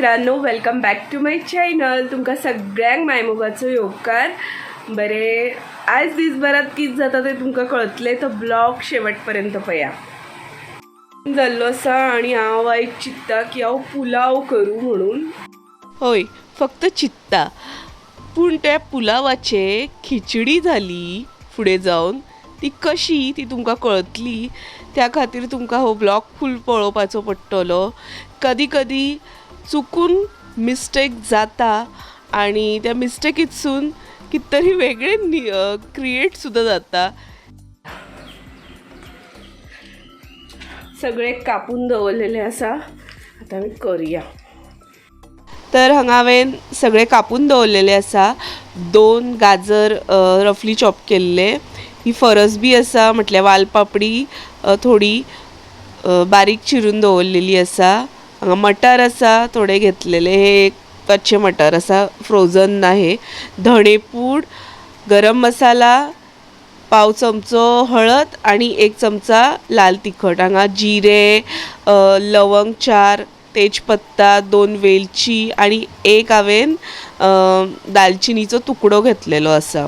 मित्रांनो welcome back to my channel तुमकां सगळ्यांक मायमोगाचो योगकार. बरे आयज दिसभरात कित जाता ते तुमकां कळतलें तो ब्लॉग शेवटपर्यंत पया. जाल्लो आसा आनी हांव आयज चित्ता की हांव पुलाव करूं म्हणून. होय फक्त चित्ता. पूण त्या पुलावाचे खिचडी झाली फुडें जावन ती कशी ती तुमकां कळतली. त्या खातीर तुमकां हो ब्लॉग फूल पळोवपाचो पडटलो. कधी कधी चुकून मिस्टेक जाता आणि त्या मिस्टेकीतसून कित तरी वेगळे क्रिएट सुद्धा जाता. सगळे कापून दवरलेले आसा आतां आमी करुया. तर हांगा हांवें सगळे कापून दवरलेले आसा दोन गाजर रफली चॉप केल्ले. ही फरसबी आसा म्हटल्यार वालपापडी थोडी बारीक चिरून दवरलेली आसा हांगा मटार आसा थोडे घेतलेले हे एक कच्चे मटार आसा फ्रोझन ना हे धणेपूड गरम मसाला पाव चमचो हळद आणि एक चमचा लाल तिखट. हांगा जिरे लवंग चार तेजपत्ता दोन वेलची आणि एक हांवें दालचिनीचो तुकडो घेतलेलो आसा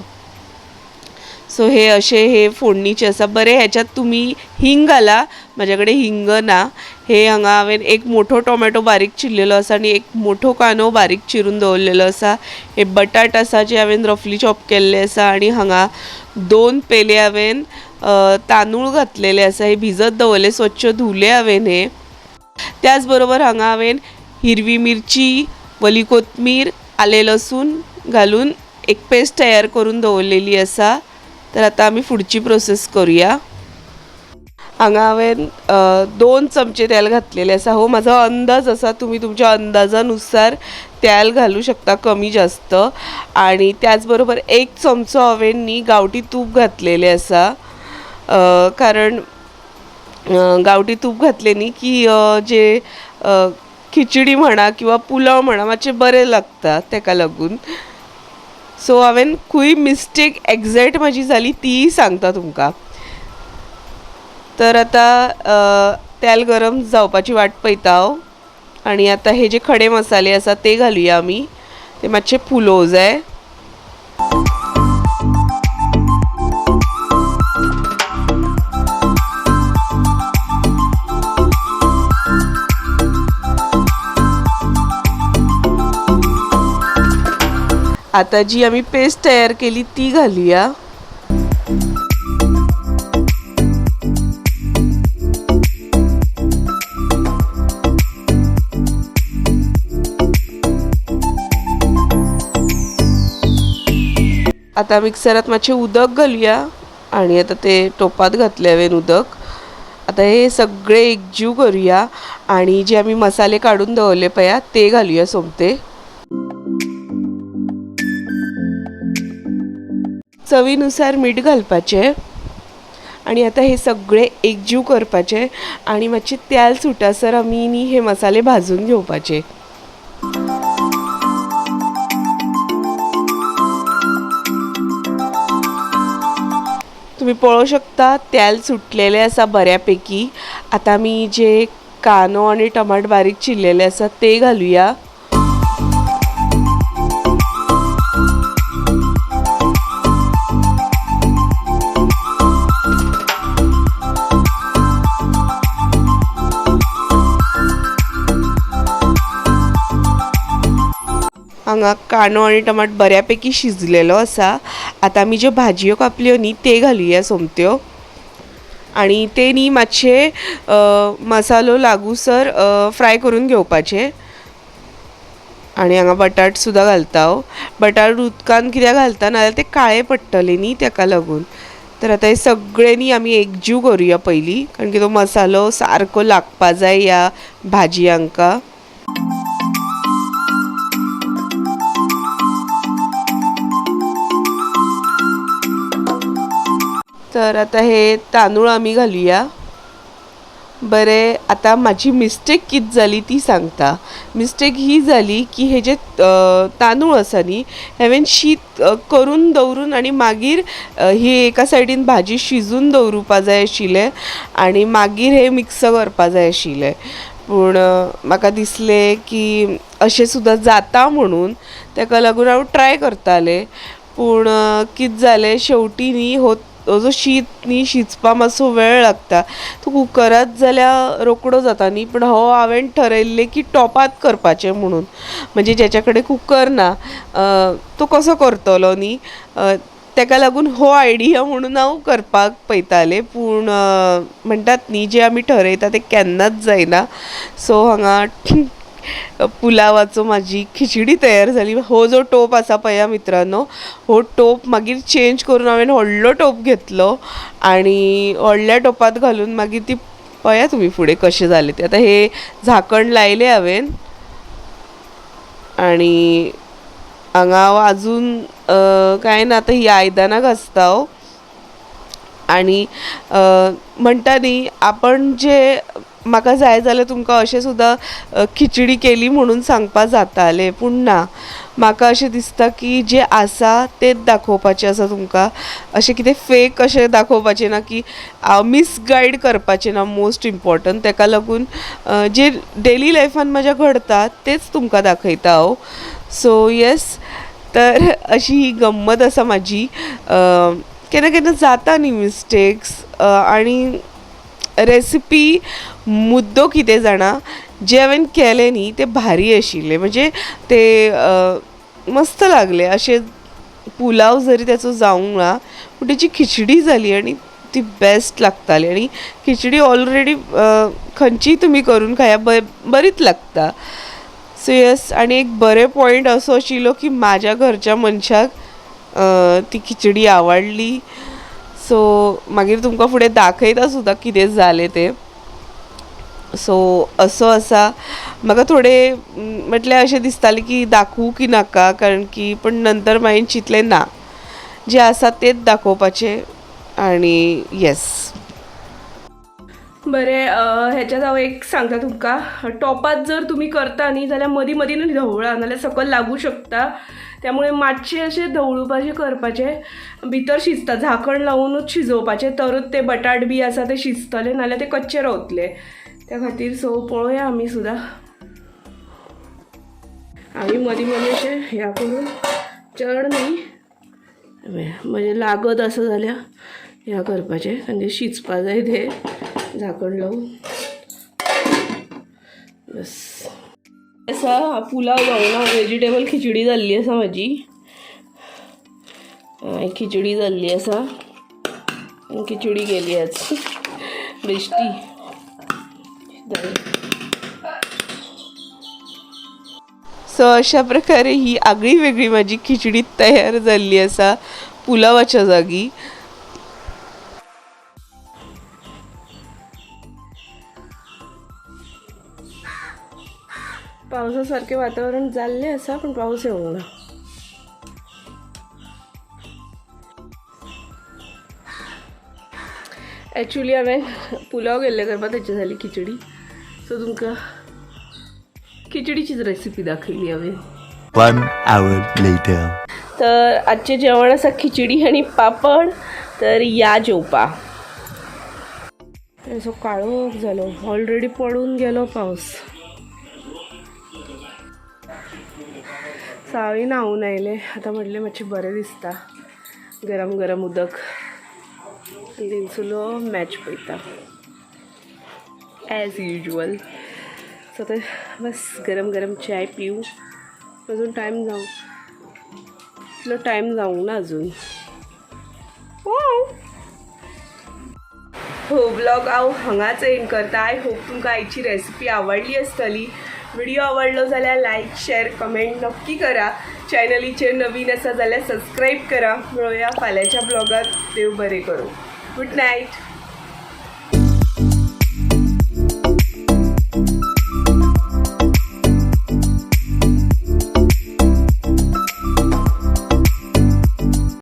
सो हे असे हे फोडणीचे आसा बरे ह्याच्यात तुम्ही हिंग घाला. माझ्याकडे हिंग ना. हे हांगा हांवें एक मोठो टोमॅटो बारीक चिरलेलो आसा आनी एक मोठो कांदो बारीक चिरून दवरलेलो आसा हे बटाट आसा जे हांवें रफली चॉप केल्ले आसा आनी हांगा दोन पेले हांवें तांदूळ घातलेले आसा हे भिजत दवरले स्वच्छ धुले हांवें हे. त्याच बरोबर हांगा हांवें हिरवी मिरची वली कोथमीर आले लसूण घालून एक पेस्ट तयार करून दवरलेली आसा तर आतां आमी फुडची प्रोसेस करुया. हांगा हांवें दोन चमचे तेल घातलेले आसा हो म्हाजो अंदाज आसा तुमी तुमच्या अंदाजानुसार तेल घालू शकता कमी जास्त. आणि त्याच बरोबर एक चमचो हांवें न्ही गांवठी तूप घातलेले आसा कारण गांवठी तूप घातले न्ही की जे खिचडी म्हणा किंवा पुलाव म्हणा मातशें बरें लागता तेका लागून. सो हांवें खंय मिस्टेक एग्जॅक्ट म्हाजी जाली ती सांगता तुमकां. तर आतां तेल गरम जावपाची वाट पळयता हांव आनी आतां हे जे खडे मसाले आसा ते घालुया आमी ते मातशे फुलोव जाय आता जी आम्ही पेस्ट तयार केली ती घालूया. आता मिक्सरात मातशे उदक घालूया आणि आता ते टोपात घातले उदक. आता हे सगळे एकजीव करूया आणि जे आम्ही मसाले काढून दवरले पया ते घालूया सोमते. चवीनुसार मीठ घालपाचें आणि आता हे सगळे एकजीव करपाचे आणि मातशें तेल सुटासर आमी न्ही हे मसाले भाजून घेवपाचे. तुम्ही पळोवं शकता तेल सुटलेले आसा बऱ्यापैकी. आता आमी जे कांदो आणि टमाट बारीक चिरलेले आसा ते घालुया. हांगा कांदो आणि टमाट बऱ्यापैकी शिजलेलो आसा आतां आमी ज्यो भाजयो कापल्यो न्ही ते घालुया सोमत्यो. आणि ते न्ही मातशे मसालो लागूसर फ्राय करून घेवपाचे. आणि हांगा बटाट सुद्दां घालता हांव बटाट उदकान कित्याक घालता नाजाल्यार ते काळे पडटले न्ही तेका लागून. तर आतां हे सगळे न्ही आमी एकजीव करुया पयलीं कारण की तो मसालो सारको लागपा जाय ह्या भाजयांका तर आता हे तांदूळ आमी घालुया. बरें आतां म्हाजी मिस्टेक कित जाली ती सांगता. मिस्टेक ही जाली की हे जे तांदूळ आसा न्ही हांवें शीत करून दवरून आनी मागीर ही एका सायडीन भाजी शिजून दवरुपा जाय आशिल्लें आनी मागीर हे मिक्स करपा जाय आशिल्लें. पूण म्हाका दिसलें की अशें सुद्दां जाता म्हणून ताका लागून हांव ट्राय करतालें. पूण कित कितें जालें शेवटी न्ही हो जो शीत न्ही शिजपा मातसो वेळ लागता तो कुकरात जाल्यार रोकडो जाता न्ही पूण हो हांवें ठरयल्लें की टॉपात करपाचें म्हणून. म्हणजे जेचे कडेन कुकर ना तो कसो करतलो न्ही ताका लागून हो आयडिया म्हणून हांव करपाक पळयतालें पूण म्हणटात न्ही जें आमी ठरयता तें केन्नाच जायना. सो हांगा पुलावाचो म्हाजी खिचडी तयार जाली हो जो टोप आसा पया मित्रांनो हो टोप मागीर चेंज करून हांवें व्हडलो टोप घेतलो आनी व्हडल्या टोपात घालून मागीर ती पया तुमी फुडें कशें जालें तें आतां हे झाकण लायलें हांवें आनी हांगा हांव आजून काय कांय ना आतां ही आयदनां घासता हांव आनी म्हणटा न्ही आपण जे म्हाका जाय जाल्यार तुमकां अशें सुद्दां खिचडी केली म्हणून सांगपा जातालें पूण ना म्हाका अशें दिसता की जें आसा तेंच दाखोवपाचें आसा तुमकां. अशें कितें फेक अशें दाखोवपाचें ना की हांव मिसगायड करपाचें ना मोस्ट इम्पॉर्टंट ताका लागून जें जे डेली लायफान म्हज्या घडटा तेंच तुमकां दाखयता हांव सो येस तर अशी ही गंमत आसा म्हाजी केन्ना केन्ना जाता न्ही मिस्टेक्स आनी रेसिपी मुद्दो कितें जाणा जें हांवें केलें न्ही तें भारी आशिल्लें. म्हणजे ते मस्त लागलें. अशें पुलाव जरी ताचो जावंक ना पूण तेची खिचडी जाली आनी ती बेस्ट लागताली. आनी खिचडी ऑलरेडी खंयचीय तुमी करून खाया ब बरीच लागता. सो येस आनी एक बरें पॉयंट असो आशिल्लो की म्हाज्या घरच्या मनशाक ती खिचडी आवडली. सो मागीर तुमकां फुडें दाखयता सुद्दां कितें जालें तें. सो असो आसा. म्हाका थोडें म्हटल्यार अशें दिसतालें की दाखोवं की नाका कारण की पूण नंतर मागीर चिंतलें ना. जें आसा तेंच दाखोवपाचें आनी येस बरें हेच्यात ह्याच्यात हांव एक सांगता तुमकां. टॉपात जर तुमी करता न्ही जाल्यार मदीं मदीं न्ही धवळा नाल्यार सकयल लागू शकता. त्यामुळे मातशें अशें धवळुपाचें करपाचें भितर शिजता झाकण लावूनच शिजोवपाचें. तरच ते बटाट बी आसा ते शिजतले नाल्यार ते कच्चे रावतले. त्या खातीर सो पळोवया आमी सुद्दां आमी मदीं मदीं अशें ह्या करून चड न्ही. म्हणजे लागत असं जाल्यार ह्या करपाचें. म्हणजे शिजपा जाय ते झाकण लावून. असा हा पुलाव जावना व्हेजिटेबल खिचडी जाल्ली आसा म्हजी खिचडी जाल्ली आसा आनी खिचडी केली आज. बेश्टी सो अशा प्रकारे ही आगळी वेगळी माझी खिचडी तयार जाल्ली आसा पुलावाच्या जागी. पावसासारखें वातावरण जाल्लें आसा पूण पावस येवंक ना एक्चुली हांवें पुलाव गेल्ले करपाक तेची जाली खिचडी. सो तुमकां खिचडीचीच रेसिपी दाखयली हांवें. तर आजचें जेवण आसा खिचडी आनी पापड तर या जेवपा. असो काळोख जालो ऑलरेडी पडून गेलो पावस सावळी नावून आयले आतां म्हटलें मातशें बरें दिसता. गरम गरम उदक आनी मॅच पळयता ॲज युजल सो ते बस गरम गरम चाय पिऊ. अजून टायम जावं इतलो टायम जावंक ना अजून. हो ब्लॉग हांव हांगाच एंड करता. आय होप तुमकां आयची रेसिपी आवडली आसतली व्हिडिओ आवडलो जाल्यार लायक शेअर कमेंट नक्की करा. चॅनलीचेर नवीन आसा जाल्यार सबस्क्राईब करा. मेळुया फाल्यांच्या ब्लॉगात देव बरें करूं. Good night